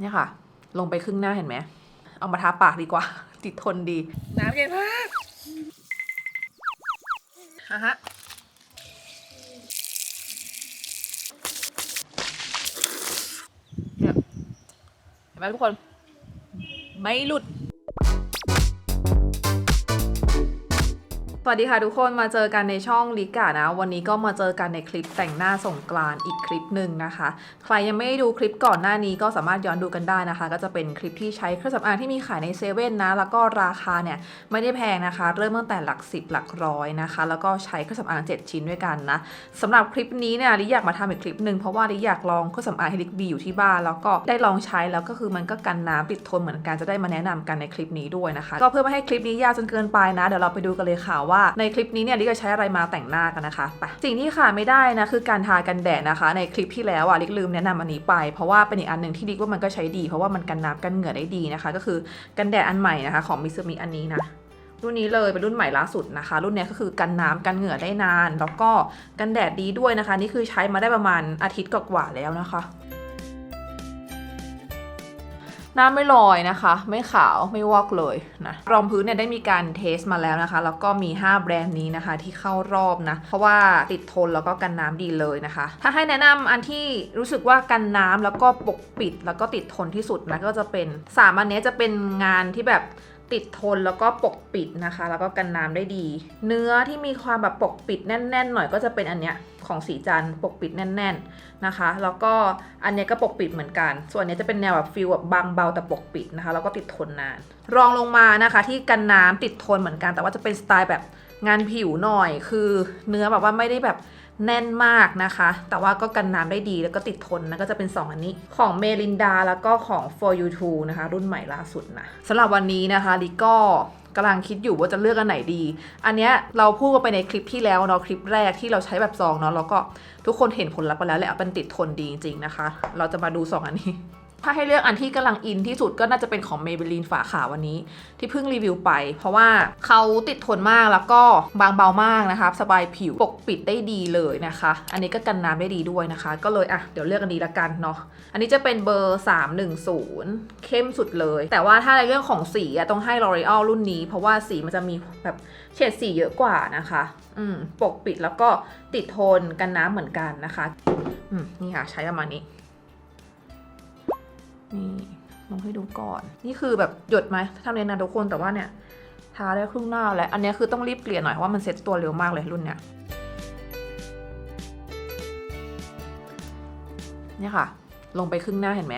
เนี่ยค่ะ ลงไปครึ่งหน้าเห็นไหม เอามาทาปากดีกว่า ติดทนดี น้ำเย็นมากอะฮะเนี่ยเห็นไหมทุกคน ไม่หลุด สวัสดีค่ะทุกคนมาเจอกันในช่องลิกานะ วันนี้ก็มาเจอกันในคลิปแต่งหน้าสงกรานอีกคลิปหนึ่งนะคะ ใครยังไม่ได้ดูคลิปก่อนหน้านี้ก็สามารถย้อนดูกันได้นะคะ ก็จะเป็นคลิปที่ใช้เครื่องสำอางที่มีขายในเซเว่นนะ แล้วก็ราคาเนี่ยไม่ได้แพงนะคะ เริ่มตั้งแต่หลักสิบหลักร้อยนะคะ แล้วก็ใช้เครื่องสำอาง 7 ชิ้นด้วยกันนะสำหรับคลิปนี้เนี่ยลิอยากมาทำอีกคลิปหนึ่งเพราะว่าลิอยากลองเครื่องสำอางให้ลิกบีอยู่ที่บ้านแล้วก็ได้ลองใช้แล้วก็คือมันก็กันน้ำติดทนเหมือนกันจะได้มาแนะนำกันในคลิปนี้ด้วยนะคะ ก็เพื่อไม่ให้คลิปนี้ยาวจนเกินไปนะ เดี๋ยวเราไปดูกันเลยค่ะว่าในคลิปนี้เนี่ยลิกจะใช้อะไรมาแต่งหน้ากันนะคะไปสิ่งที่ขาดไม่ได้นะคือการทากันแดดนะคะ ในคลิปที่แล้วอะลิกลืมแนะนำอันนี้ไปเพราะว่าเป็นอีกอันหนึ่งที่ลิกว่ามันก็ใช้ดี เพราะว่ามันกันน้ำกันเหงื่อได้ดีนะคะ ก็คือกันแดดอันใหม่นะคะ ของมิซูมิอันนี้นะรุ่นนี้เลยเป็นรุ่นใหม่ล่าสุดนะคะ รุ่นเนี้ยก็คือกันน้ำกันเหงื่อได้นาน แล้วก็กันแดดดีด้วยนะคะ นี่คือใช้มาได้ประมาณอาทิตย์กว่าๆแล้วนะคะ หน้าไม่ลอยนะคะ ไม่ขาวไม่วอกเลยนะรองพื้นเนี่ยได้มีการเทสมาแล้วนะคะ แล้วก็มี 5 แบรนด์นี้นะคะ ที่เข้ารอบนะ เพราะว่าติดทนแล้วก็กันน้ำดีเลยนะคะ ถ้าให้แนะนำอันที่รู้สึกว่ากันน้ำแล้วก็ปกปิดแล้วก็ติดทนที่สุดนะก็จะเป็นสามอันนี้จะเป็นงานที่แบบ ติดทนแล้วก็ปกปิดนะคะ แล้วก็กันน้ำได้ดี เนื้อที่มีความแบบปกปิดแน่น ๆ หน่อยก็จะเป็นอันเนี้ยของสีจันปกปิดแน่น ๆนะคะ แล้วก็อันเนี้ยก็ปกปิดเหมือนกัน ส่วนนเนี้ยจะเป็นแนวแบบฟิลแบบบางเบาแต่ปกปิดนะคะ แล้วก็ติดทนนาน รองลงมานะคะ ที่กันน้ำติดทนเหมือนกัน แต่ว่าจะเป็นสไตล์แบบงานผิวหน่อย คือเนื้อแบบว่าไม่ได้แบบ แน่นมากนะคะ แต่ว่าก็กันน้ำได้ดีแล้วก็ติดทนนะก็จะเป็น 2 อันนี้ ของเมลินดาแล้วก็ของ for you to นะคะ รุ่นใหม่ล่าสุดนะสำหรับวันนี้นะคะลิก็กำลังคิดอยู่ว่าจะเลือกอันไหนดี อันเนี้ยเราพูดกันไปในคลิปที่แล้วเนาะคลิปแรกที่เราใช้แบบซองเนาะแล้วก็ทุกคนเห็นผลลัพธ์ไปแล้วแหละเป็นติดทนดีจริงๆนะคะ เราจะมาดู 2 อันนี้ ถ้าให้เลือกอันที่กำลังอินที่สุดก็น่าจะเป็นของ Maybelline ฝาขาววันนี้ ที่เพิ่งรีวิวไป เพราะว่าเขาติดทนมากแล้วก็บางเบามากนะคะสบายผิวปกปิดได้ดีเลยนะคะ อันนี้ก็กันน้ำได้ดีด้วยนะคะ ก็เลยอะเดี๋ยวเลือกอันนี้ละกันเนาะอันนี้จะเป็นเบอร์ 310 เข้มสุดเลย แต่ว่าถ้าในเรื่องของสีอะต้องให้ L'Oreal รุ่นนี้ เพราะว่าสีมันจะมีแบบเฉดสีเยอะกว่านะคะอืมปกปิดแล้วก็ติดทนกันน้ำเหมือนกันนะคะอืมนี่ค่ะใช้ประมาณนี้ นี่ลองให้ดูก่อน นี่คือแบบหยดไหมทำเนียนนะทุกคนแต่ว่าเนี่ยทาได้ครึ่งหน้าแล้ว อันนี้คือต้องรีบเปลี่ยนหน่อยเพราะว่ามันเซ็ตตัวเร็วมากเลยรุ่นเนี้ยเนี่ยค่ะ ลงไปครึ่งหน้าเห็นไหม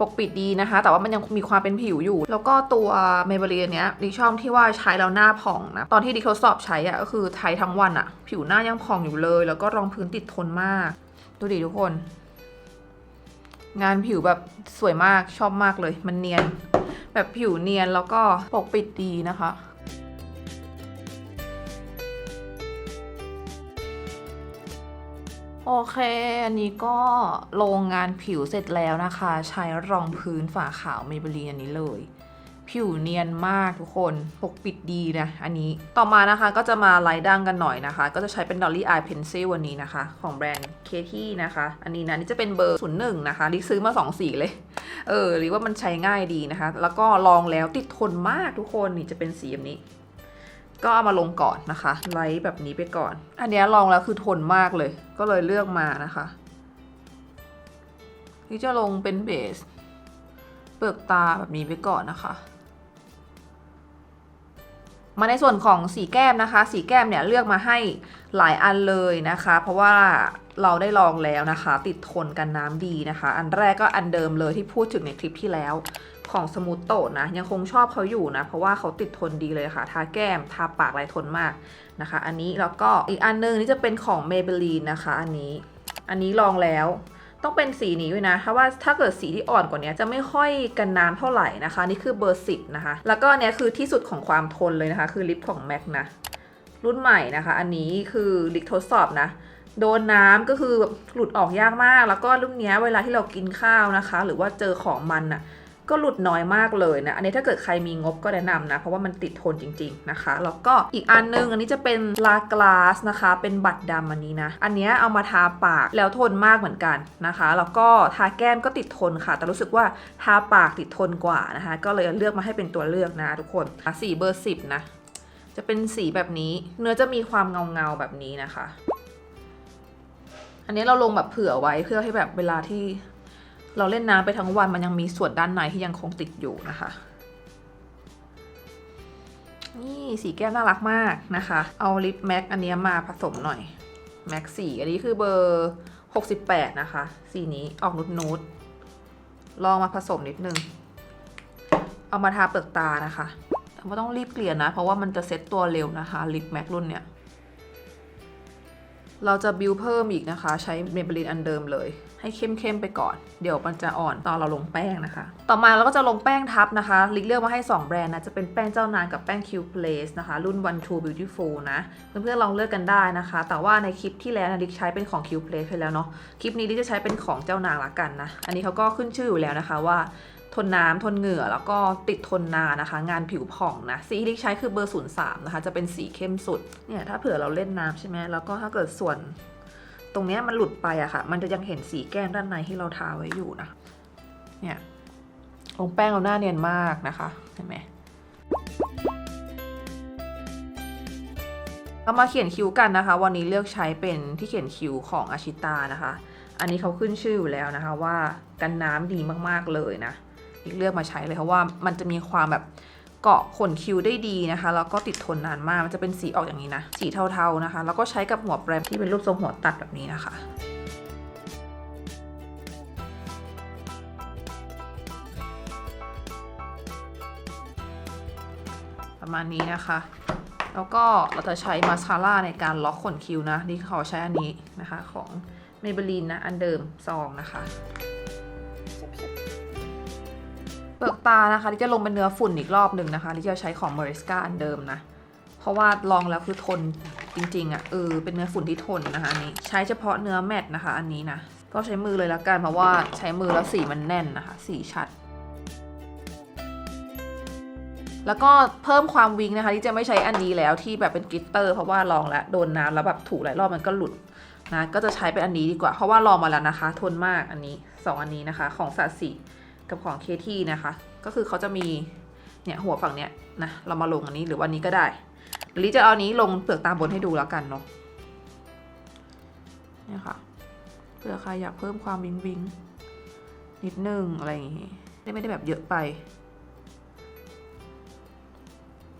ปกปิดดีนะคะ แต่ว่ามันยังมีความเป็นผิวอยู่ แล้วก็ตัวเมเบลีนเนี้ยดิชอบที่ว่าใช้แล้วหน้าผ่องนะ ตอนที่ดิทดสอบใช้อะก็คือใช้ทั้งวันอะผิวหน้ายังผ่องอยู่เลย แล้วก็รองพื้นติดทนมาก ดูดิทุกคน งานผิวแบบสวยมากชอบมากเลย มันเนียน แบบผิวเนียนแล้วก็ปกปิดดีนะคะโอเค อันนี้ก็ลงงานผิวเสร็จแล้วนะคะ ใช้รองพื้นฝาขาวเมเบลีนอันนี้เลย ผิวเนียนมากทุกคนปกปิดดีนะ อันนี้ต่อมานะคะก็จะมาไลท์ดังกันหน่อยนะคะ ก็จะใช้เป็น Dolly Eye Pencil วันนี้นะคะ ของแบรนด์เคที่นะคะ อันนี้นะนี่จะเป็นเบอร์ 01 นะคะลิซื้อมา 2 สีเลย เออหรือว่ามันใช้ง่ายดีนะคะ แล้วก็ลองแล้วติดทนมากทุกคนนี่จะเป็นสีแบบนี้ ก็เอามาลงก่อนนะคะไลท์แบบนี้ไปก่อน อันนี้ลองแล้วคือทนมากเลย ก็เลยเลือกมานะคะที่จะลงเป็นเบส ปลือกตาแบบนี้ไปก่อนนะคะ มาในส่วนของสีแก้มนะคะ สีแก้มเนี่ยเลือกมาให้หลายอันเลยนะคะ เพราะว่าเราได้ลองแล้วนะคะ ติดทนกันน้ำดีนะคะ อันแรกก็อันเดิมเลยที่พูดถึงในคลิปที่แล้วของสมูทโตนะ ยังคงชอบเขาอยู่นะ เพราะว่าเขาติดทนดีเลยค่ะ ทาแก้มทาปากลายทนมากนะคะ อันนี้แล้วก็อีกอันนึงนี่จะเป็นของ Maybelline นะคะ อันนี้อันนี้ลองแล้ว ต้องเป็นสีนี้ด้วยนะถ้าว่าถ้าเกิดสีที่อ่อนกว่านี้จะไม่ค่อยกันน้ำเท่าไหร่นะคะ นี่คือเบอร์สิบนะคะ แล้วก็เนี้ยคือที่สุดของความทนเลยนะคะ คือลิปของแม็กนะ รุ่นใหม่นะคะ อันนี้คือลิปทดสอบนะ โดนน้ำก็คือแบบหลุดออกยากมาก แล้วก็รุ่นเนี้ยเวลาที่เรากินข้าวนะคะ หรือว่าเจอของมันอะ่ะ ก็หลุดน้อยมากเลยนะ อันนี้ถ้าเกิดใครมีงบก็แนะนำนะ เพราะว่ามันติดทนจริง ๆนะคะ แล้วก็อีกอันนึงอันนี้จะเป็นลากลาสนะคะ เป็นบัตรดำอันนี้นะ อันนี้เอามาทาปากแล้วทนมากเหมือนกันนะคะ แล้วก็ทาแก้มก็ติดทนค่ะ แต่รู้สึกว่าทาปากติดทนกว่านะคะ ก็เลยเลือกมาให้เป็นตัวเลือกนะทุกคนสีเบอร์สิบนะ จะเป็นสีแบบนี้ เนื้อจะมีความเงาเงาๆแบบนี้นะคะ อันนี้เราลงแบบเผื่อไว้เพื่อให้แบบเวลาที่ เราเล่นน้ำไปทั้งวันมันยังมีส่วนด้านในที่ยังคงติดอยู่นะคะ นี่สีแก้มน่ารักมากนะคะ เอาลิปแม็กอันนี้มาผสมหน่อยแม็กสีอันนี้คือเบอร์ 68 นะคะ สีนี้ออกนุดนูดๆลองมาผสมนิดนึง เอามาทาเปลือกตานะคะแต่ว่าต้องรีบเกลี่ยนะ เพราะว่ามันจะเซ็ตตัวเร็วนะคะลิปแม็กรุ่นเนี้ย เราจะบิวเพิ่มอีกนะคะ ใช้เมเบลินอันเดิมเลย ให้เข้มๆไปก่อน เดี๋ยวมันจะอ่อนตอนเราลงแป้งนะคะ ต่อมาเราก็จะลงแป้งทับนะคะ ลิกเลือกมาให้ 2 แบรนด์นะ จะเป็นแป้งเจ้านานกับแป้ง Q Place นะคะ รุ่น One Two Beautiful นะ เพื่อนๆลองเลือกกันได้นะคะ แต่ว่าในคลิปที่แล้วนะลิกใช้เป็นของ Q Place ไปแล้วเนาะ คลิปนี้ลิกจะใช้เป็นของเจ้านางละกันนะ อันนี้เขาก็ขึ้นชื่ออยู่แล้วนะคะว่า ทนน้ำทนเหงื่อแล้วก็ติดทนนานนะคะ งานผิวผ่องนะ สีที่ลิกใช้คือเบอร์ 03 นะคะ จะเป็นสีเข้มสุด เนี่ยถ้าเผื่อเราเล่นน้ำใช่ไหมแล้วก็ถ้าเกิดส่วนตรงนี้มันหลุดไปอะค่ะ มันจะยังเห็นสีแก้มด้านในที่เราทาไว้อยู่นะ เนี่ยลงแป้งเราหน้าเนียนมากนะคะเห็นไหมเรามาเขียนคิ้วกันนะคะ วันนี้เลือกใช้เป็นที่เขียนคิ้วของอาชิตานะคะ อันนี้เขาขึ้นชื่ออยู่แล้วนะคะว่ากันน้ำดีมากๆเลยนะ อีกเลือกมาใช้เลยเพราะว่ามันจะมีความแบบเกาะขนคิ้วได้ดีนะคะ แล้วก็ติดทนนานมาก มันจะเป็นสีออกอย่างนี้นะ สีเทาๆนะคะ แล้วก็ใช้กับหัวแปรที่เป็นรูปทรงหัวตัดแบบนี้นะคะประมาณนี้นะคะ แล้วก็เราจะใช้มาสคาร่าในการล็อกขนคิ้วนะ นี่ขอใช้อันนี้นะคะ ของ Maybelline นะ อันเดิมซองนะคะ ปลือกตานะคะที่จะลงเป็นเนื้อฝุ่นอีกรอบหนึ่งนะคะที่จะใช้ของ Mariska อันเดิมนะ เพราะว่าลองแล้วคือทนจริงๆอะ่ะเออเป็นเนื้อฝุ่นที่ทนนะคะอันนี้ใช้เฉพาะเนื้อแมตนะคะ อันนี้นะก็ใช้มือเลยละกันเพราะว่าใช้มือแล้วสีมันแน่นนะคะ สีชัด แล้วก็เพิ่มความวิงนะคะที่จะไม่ใช้อันนี้แล้วที่แบบเป็นกลิตเตอร์เพราะว่าลองแล้วโดนน้ำแล้วแบบถูหลายรอบมันก็หลุดนะก็จะใช้เป็นอันนี้ดีกว่าเพราะว่าลองมาแล้วนะคะ ทนมากอันนี้สองอันนี้นะคะ ของสัตสี กับของเคที่นะคะ ก็คือเขาจะมีเนี่ยหัวฝั่งเนี้ยนะเรามาลงอันนี้หรือวันนี้ก็ได้หรือจะเอาอันนี้ลงเปลือกตาบนให้ดูแล้วกันเนาะเนี่ยค่ะเผื่อใครอยากเพิ่มความวิงวิงนิดนึงอะไรอย่างงี้ไม่ได้แบบเยอะไป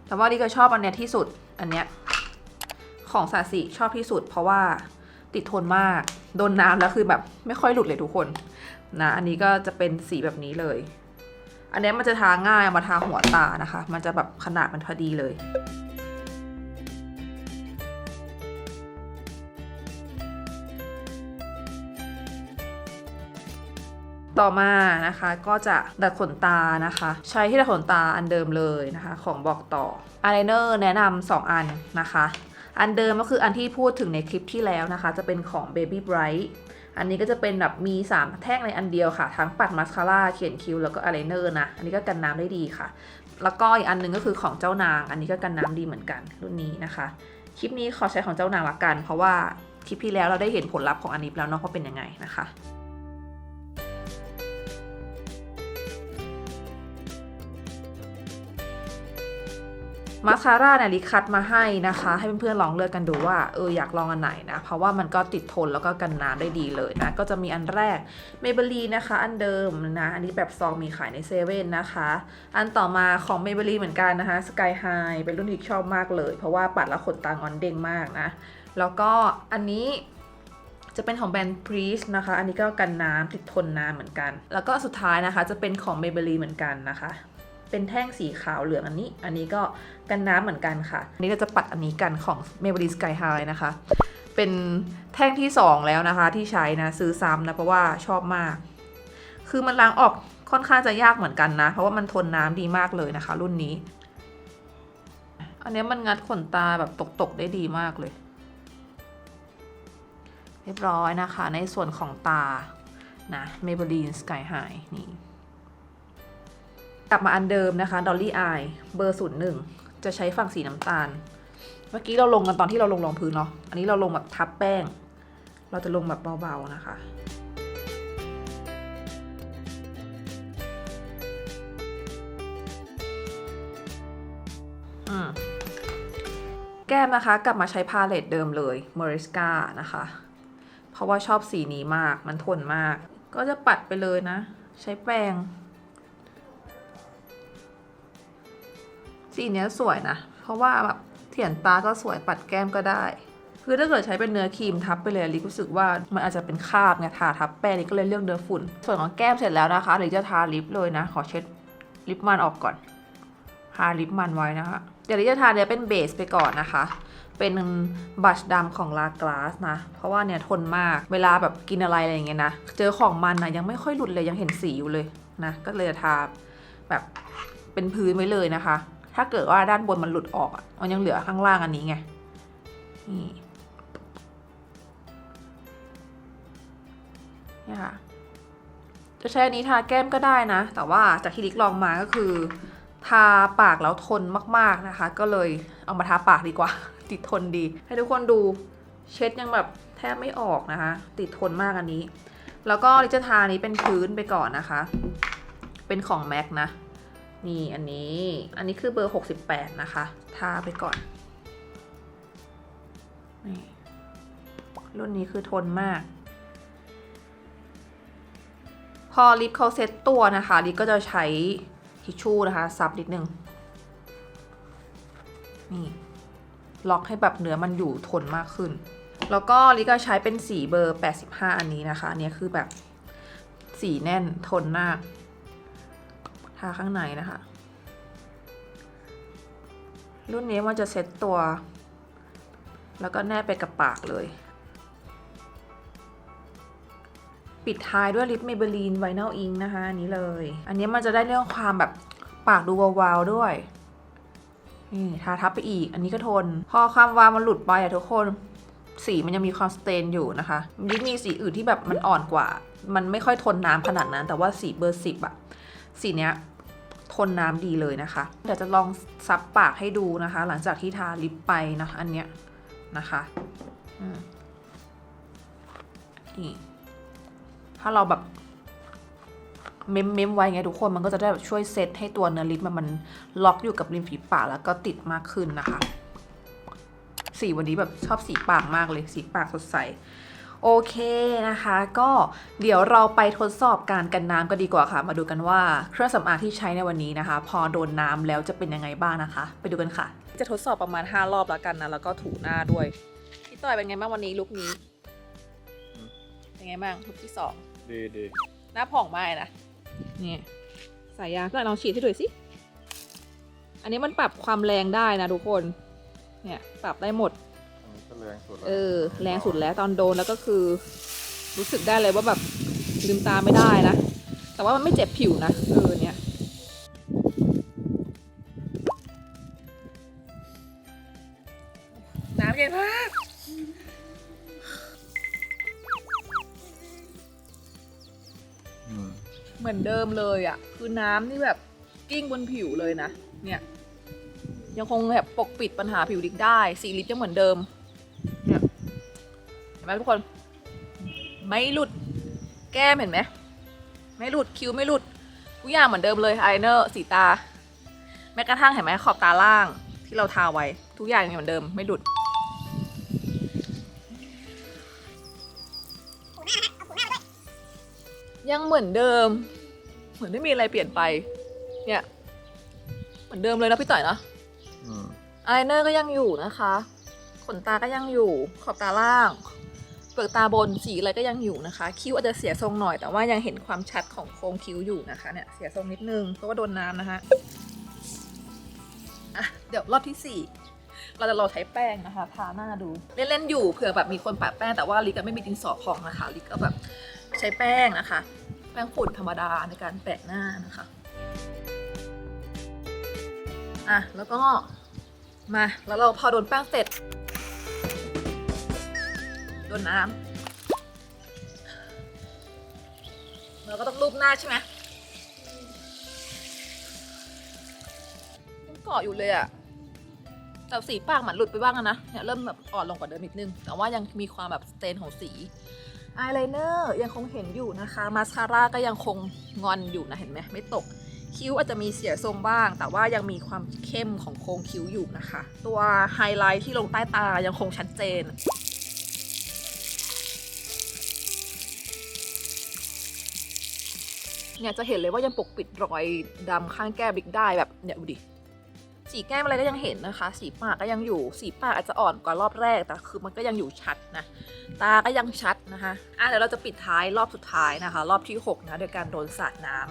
แต่ว่าดิก็ชอบอันเนี้ยที่สุดอันเนี้ยของสาสิชอบที่สุด เพราะว่าติดทนมากโดนน้ำแล้วคือแบบไม่ค่อยหลุดเลยทุกคน นะ อันนี้ก็จะเป็นสีแบบนี้เลย อันนี้มันจะทาง่ายมาทาหัวตานะคะ มันจะแบบขนาดมันพอดีเลยต่อมานะคะก็จะดัดขนตานะคะ ใช้ที่ดัดขนตาอันเดิมเลยนะคะของบอกต่ออายไลเนอร์แนะนำสองอันนะคะ อันเดิมก็คืออันที่พูดถึงในคลิปที่แล้วนะคะ จะเป็นของ Baby Bright อันนี้ก็จะเป็นแบบมี 3 แท่งในอันเดียวค่ะ ทั้งปัดมาสคาร่าเขียนคิ้วแล้วก็อายไลเนอร์นะ อันนี้ก็กันน้ำได้ดีค่ะ แล้วก็อีกอันหนึงก็คือของเจ้านาง อันนี้ก็กันน้ำดีเหมือนกันรุ่นนี้นะคะ คลิปนี้ขอใช้ของเจ้านางละกัน เพราะว่าคลิปที่แล้วเราได้เห็นผลลัพธ์ของอันนี้แล้วเนาะว่าเป็นยังไงนะคะ มาคาร่าเนี่ยลิคัดมาให้นะคะ ให้เพื่อนๆลองเลือกกันดูว่าเอออยากลองอันไหนนะ เพราะว่ามันก็ติดทนแล้วก็กันน้ำได้ดีเลยนะ ก็จะมีอันแรก Maybelline นะคะ อันเดิมนะ อันนี้แบบซองมีขายในเซเว่นนะคะ อันต่อมาของ Maybelline เหมือนกันนะคะ Sky High เป็นรุ่นที่ชอบมากเลย เพราะว่าปัดแล้วขนตางอนเด้งมากนะ แล้วก็อันนี้จะเป็นของแบรนด์ Priest นะคะ อันนี้ก็กันน้ำติดทนน้ำเหมือนกัน แล้วก็สุดท้ายนะคะจะเป็นของ Maybelline เหมือนกันนะคะ เป็นแท่งสีขาวเหลืองอันนี้ อันนี้ก็กันน้ำเหมือนกันค่ะ อันนี้เราจะปัดอันนี้กันของ Maybelline Sky High นะคะ เป็นแท่งที่ 2 แล้วนะคะที่ใช้นะซื้อซ้ำนะเพราะว่าชอบมาก คือมันล้างออกค่อนข้างจะยากเหมือนกันนะ เพราะว่ามันทนน้ำดีมากเลยนะคะ รุ่นนี้ อันนี้มันงัดขนตาแบบตกๆได้ดีมากเลย เรียบร้อยนะคะ ในส่วนของตานะ Maybelline Sky High นี่ กลับมาอันเดิมนะคะ Dolly Eye เบอร์ศูนย์หนึ่งจะใช้ฝั่งสีน้ำตาล เมื่อกี้เราลงกันตอนที่เราลงรองพื้นเนาะอันนี้เราลงแบบทับแป้ง เราจะลงแบบเบาๆนะคะแก้มนะคะ กลับมาใช้พาเลตเดิมเลย m o r i s c a นะคะ เพราะว่าชอบสีนี้มากมันทนมาก ก็จะปัดไปเลยนะ ใช้แปรง สีเนี้ยสวยนะ เพราะว่าแบบเถียนตาก็สวยปัดแก้มก็ได้ คือถ้าเกิดใช้เป็นเนื้อครีมทับไปเลยลิรู้สึกว่ามันอาจจะเป็นคราบไงทาทับแป้งลิก็เลยเลือกเนื้อฝุ่น ส่วนของแก้มเสร็จแล้วนะคะลิจะทาลิปเลยนะ ขอเช็ดลิปมันออกก่อน ทาลิปมันไว้นะคะ เดี๋ยวลิจะทาเนี้ยเป็นเบสไปก่อนนะคะ เป็นบัชดำของลากลาสนะ เพราะว่าเนี่ยทนมาก เวลาแบบกินอะไรอะไรอย่างเงี้ยนะ เจอของมันนะยังไม่ค่อยหลุดเลยยังเห็นสีอยู่เลยนะ ก็เลยจะทาแบบเป็นพื้นไว้เลยนะคะ ถ้าเกิดว่าด้านบนมันหลุดออกอะมันยังเหลือข้างล่างอันนี้ไงนี่นี่ค่ะจะใช้อันนี้ทาแก้มก็ได้นะ แต่ว่าจากที่ลิกลองมาก็คือ ทาปากแล้วทนมากๆนะคะ ก็เลยเอามาทาปากดีกว่า ติดทนดี ให้ทุกคนดูเช็ดยังแบบแทบไม่ออกนะคะ ติดทนมากอันนี้ แล้วก็ลิจะทานี้เป็นพื้นไปก่อนนะคะ เป็นของแม็กนะ นี่อันนี้ อันนี้คือเบอร์ 68 นะคะ ทาไปก่อน นี่ รุ่นนี้คือทนมาก พอลิปเขาเซ็ตตัวนะคะลิปก็จะใช้ทิชชู่นะคะซับนิดนึง นี่ ล็อกให้แบบเนื้อมันอยู่ทนมากขึ้น แล้วก็ลิปก็ใช้เป็นสีเบอร์ 85 อันนี้นะคะ อันนี้คือแบบสีแน่นทนมาก ทาข้างในนะคะ รุ่นนี้มันจะเซ็ตตัว แล้วก็แนบไปกับปากเลย ปิดท้ายด้วยลิปเมเบลีนไว n น l อิงนะคะ อันนี้เลย อันนี้มันจะได้เรื่องความแบบปากดูวาวๆด้วยนี่ทาทับไปอีก อันนี้ก็ทน พอความวาวมันหลุดไปอะทุกคน สีมันยังมีความสเตนอยู่นะคะลิปมีสีอื่นที่แบบมันอ่อนกว่า มันไม่ค่อยทนน้ำขนาดนั้น แต่ว่าสีเบอร์สิบอะสีเนี้ย ทนน้ำดีเลยนะคะ เดี๋ยวจะลองซับปากให้ดูนะคะ หลังจากที่ทาลิปไปนะอันเนี้ยนะคะอืมนี่ถ้าเราแบบเม้มเม้มๆไว้ไงทุกคนมันก็จะได้แบบช่วยเซตให้ตัวเนื้อลิปมันมันล็อกอยู่กับริมฝีปากแล้วก็ติดมากขึ้นนะคะ สีวันนี้แบบชอบสีปากมากเลย สีปากสดใส โอเคนะคะ ก็เดี๋ยวเราไปทดสอบการกันน้ำกันดีกว่าค่ะ มาดูกันว่าเครื่องสำอางที่ใช้ในวันนี้นะคะ พอโดนน้ำแล้วจะเป็นยังไงบ้างนะคะ ไปดูกันค่ะ จะทดสอบประมาณ 5 รอบแล้วกันนะ แล้วก็ถูหน้าด้วย พี่ต่อยเป็นไงบ้างวันนี้ลุคนี้ เป็นไงบ้างลุคที่สองดีดีหน้าผ่องมากเลยนะนี่สายยางก็ลองฉีดให้ดูสิ อันนี้มันปรับความแรงได้นะทุกคน เนี่ยปรับได้หมดอันนี้ก็ แรงสุดแล้วเออ แรงสุดแล้วตอนโดนแล้วก็คือ รู้สึกได้เลยว่าแบบลืมตาไม่ได้นะ แต่ว่ามันไม่เจ็บผิวนะ เออเนี่ยน้ำเย็นมากอืมเหมือนเดิมเลยอะ่ะ คือน้ำนี่แบบกิ้งบนผิวเลยนะ เนี่ย ยังคงแบบปกปิดปัญหาผิวลิปได้ สีลิปยังเหมือนเดิม ห็นไหมทุกคน ไม่หลุด แก้มเห็นไหม ไม่หลุดคิ้วไม่หลุดทุกอย่างเหมือนเดิมเลยอายไลเนอร์สีตา แม้กระทั่งเห็นไหมขอบตาล่างที่เราทาไว้ ทุกอย่างยังเหมือนเดิมไม่หลุดยังเหมือนเดิม เหมือนไม่มีอะไรเปลี่ยนไป เนี่ย เหมือนเดิมเลยนะพี่ต่อยเนาะอืมอายไลเนอร์ก็ยังอยู่นะคะ ขนตาก็ยังอยู่ ขอบตาล่าง เปลือกตาบนสีอะไรก็ยังอยู่นะคะ คิ้วอาจจะเสียทรงหน่อยแต่ว่ายังเห็นความชัดของโครงคิ้วอยู่นะคะเนี่ยเสียทรงนิดนึงเพราะว่าโดนน้ำนะคะอะเดี๋ยวรอบที่สี่เราจะลองใช้แป้งนะคะทาหน้าดู เล่นๆอยู่เผื่อแบบมีคนปะแป้งแต่ว่าลิกก็ไม่มีดินสอพองนะคะลิกก็แบบใช้แป้งนะคะ แป้งฝุ่นธรรมดาในการแปะหน้านะคะอะแล้วก็มาแล้วเราพอโดนแป้งเสร็จ โดนน้ำเราก็ต้องรูปหน้าใช่ไหมห่ออยู่เลยอะแต่สีปากหมือนหลุดไปบ้างนะเนี่ยเริ่มแบบอ่อนลงกว่าเดิมนิดนึง แต่ว่ายังมีความแบบสเตนของสีอายไลเนอร์ยังคงเห็นอยู่นะคะ มาสคาร่าก็ยังคงงอนอยู่นะ เห็นไหมไม่ตก คิ้วอาจจะมีเสียทรงบ้าง แต่ว่ายังมีความเข้มของโครงคิ้วอยู่นะคะ ตัวไฮไลท์ที่ลงใต้ตายังคงชัดเจน เนี่ยจะเห็นเลยว่ายังปกปิดรอยดำข้างแก้มบิ๊กได้แบบเนี่ยดูดิสีแก้มอะไรก็ยังเห็นนะคะ สีปากก็ยังอยู่ สีปากอาจจะอ่อนกว่ารอบแรก แต่คือมันก็ยังอยู่ชัดนะ ตาก็ยังชัดนะคะอะเดี๋ยวเราจะปิดท้ายรอบสุดท้ายนะคะ รอบที่ 6 นะโดยการโดนสาดน้ำ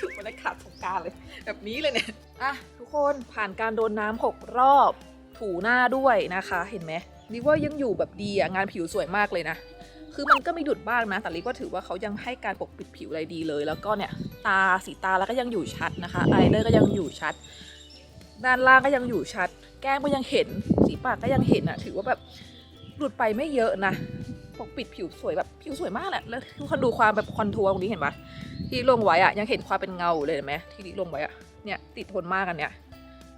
ถึงบรรยากาศสงกรารเลย แบบนี้เลยเนี่ยอะทุกคนผ่านการโดนน้ำหกรอบถูหน้าด้วยนะคะ เห็นไหมลิว่ายังอยู่แบบดีอะงานผิวสวยมากเลยนะ คือมันก็มีดุดบ้างนะ แต่ลิว่าถือว่าเขายังให้การปกปิดผิวอะไรดีเลย แล้วก็เนี่ยตาสีตาแล้วก็ยังอยู่ชัดนะคะไอเลอร์ก็ยังอยู่ชัด ด้านล่างก็ยังอยู่ชัด แก้มก็ยังเห็น สีปากก็ยังเห็นอะถือว่าแบบหลุดไปไม่เยอะนะ ปกปิดผิวสวยแบบผิวสวยมากแหละแล้วทุกคนดูความแบบคอนทัวร์ตรงนี้เห็นปะที่ลงไว้อะยังเห็นความเป็นเงาเลยเห็นไหมที่ลิลงไว้อะเนี่ยติดทนมากกันเนี่ย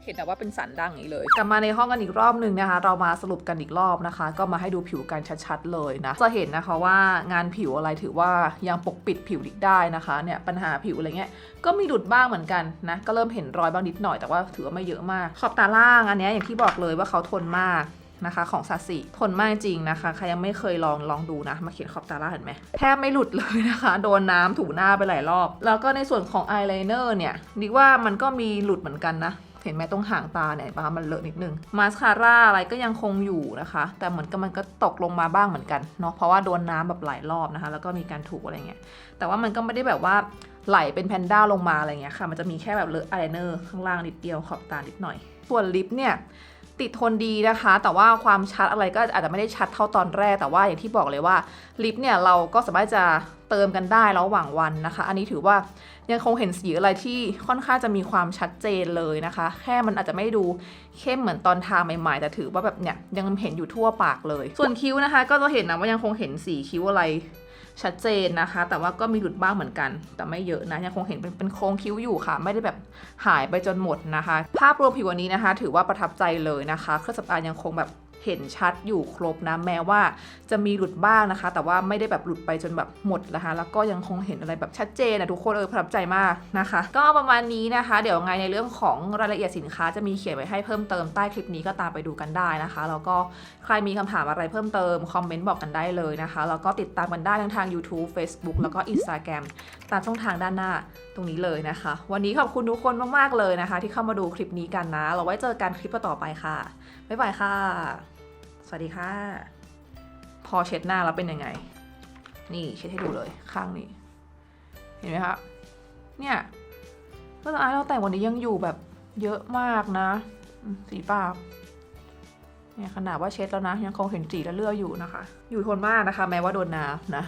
เห็นแต่ว่าเป็นสันดังอย่างนี้เลย กลับมาในห้องกันอีกรอบหนึ่งนะคะ เรามาสรุปกันอีกรอบนะคะ ก็มาให้ดูผิวกันชัดๆเลยนะ จะเห็นนะคะว่างานผิวอะไรถือว่ายังปกปิดผิวดิกได้นะคะเนี่ยปัญหาผิวอะไรเงี้ยก็มีดุดบ้างเหมือนกันนะ ก็เริ่มเห็นรอยบ้างนิดหน่อยแต่ว่าถือว่าไม่เยอะมาก ขอบตาล่างอันนี้อย่างที่บอกเลยว่าเขาทนมากนะคะของซาสิทนมากจริงนะคะ ใครยังไม่เคยลองลองดูนะ มาเขียนขอบตาล่างเห็นไหมแทบไม่หลุดเลยนะคะ โดนน้ำถูหน้าไปหลายรอบ แล้วก็ในส่วนของอายไลเนอร์เนี่ยดิว่ามันก็มีหลุดเหมือนกันนะ เห็นไหมตรงหางตาเนี่ยปะมันเลอะนิดนึงมาสคาร่าอะไรก็ยังคงอยู่นะคะ แต่เหมือนกับมันก็ตกลงมาบ้างเหมือนกันเนาะเพราะว่าโดนน้ำแบบหลายรอบนะคะ แล้วก็มีการถูอะไรเงี้ยแต่ว่ามันก็ไม่ได้แบบว่าไหลเป็นแพนด้าลงมาอะไรเงี้ยค่ะ มันจะมีแค่แบบเลอะอายไลเนอร์ข้างล่างนิดเดียวขอบตานิดหน่อย ส่วนลิปเนี่ย ติดทนดีนะคะ แต่ว่าความชัดอะไรก็อาจจะไม่ได้ชัดเท่าตอนแรกแต่ว่าอย่างที่บอกเลยว่าลิปเนี่ยเราก็สามารถจะเติมกันได้ระหว่างวันนะคะ อันนี้ถือว่ายังคงเห็นสีอะไรที่ค่อนข้างจะมีความชัดเจนเลยนะคะ แค่มันอาจจะไม่ดูเข้มเหมือนตอนทาใหม่ๆ แต่ถือว่าแบบเนี่ยยังเห็นอยู่ทั่วปากเลย ส่วนคิ้วนะคะ ก็จะเห็นนะว่ายังคงเห็นสีคิ้วอะไร ชัดเจนนะคะ แต่ว่าก็มีหลุดบ้างเหมือนกัน แต่ไม่เยอะนะ ยังคงเห็นเป็นเป็นโครงคิ้วอยู่ค่ะ ไม่ได้แบบหายไปจนหมดนะคะ ภาพรวมผิววันนี้นะคะ ถือว่าประทับใจเลยนะคะ เครื่องสำอางยังคงแบบ เห็นชัดอยู่ครบนะแม้ว่าจะมีหลุดบ้างนะคะ แต่ว่าไม่ได้แบบหลุดไปจนแบบหมดนะคะ แล้วก็ยังคงเห็นอะไรแบบชัดเจนนะทุกคนเออประทับใจมากนะคะ ก็ประมาณนี้นะคะ เดี๋ยวไงในเรื่องของรายละเอียดสินค้าจะมีเขียนไว้ให้เพิ่มเติมใต้คลิปนี้ก็ตามไปดูกันได้นะคะแล้วก็ใครมีคำถามอะไรเพิ่มเติมคอมเมนต์บอกกันได้เลยนะคะแล้วก็ติดตามกันได้ทั้งทาง YouTube Facebook แล้วก็ Instagram ตามช่องทางด้านหน้าตรงนี้เลยนะคะ วันนี้ขอบคุณทุกคนมาก ๆ เลยนะคะ ที่เข้ามาดูคลิปนี้กันนะ เราไว้เจอกันคลิปต่อไปค่ะ บ๊ายบายค่ะ สวัสดีค่ะ พอเช็ดหน้าแล้วเป็นยังไง นี่เช็ดให้ดูเลยข้างนี้ เห็นไหมคะเนี่ยก็อานเราแต่งวันนี้ยังอยู่แบบเยอะมากนะ สีปากเนี่ยขนาดว่าเช็ดแล้วนะ ยังคงเห็นสีและเลือดอยู่นะคะ อยู่ทนมากนะคะ แม้ว่าโดนน้ำนะ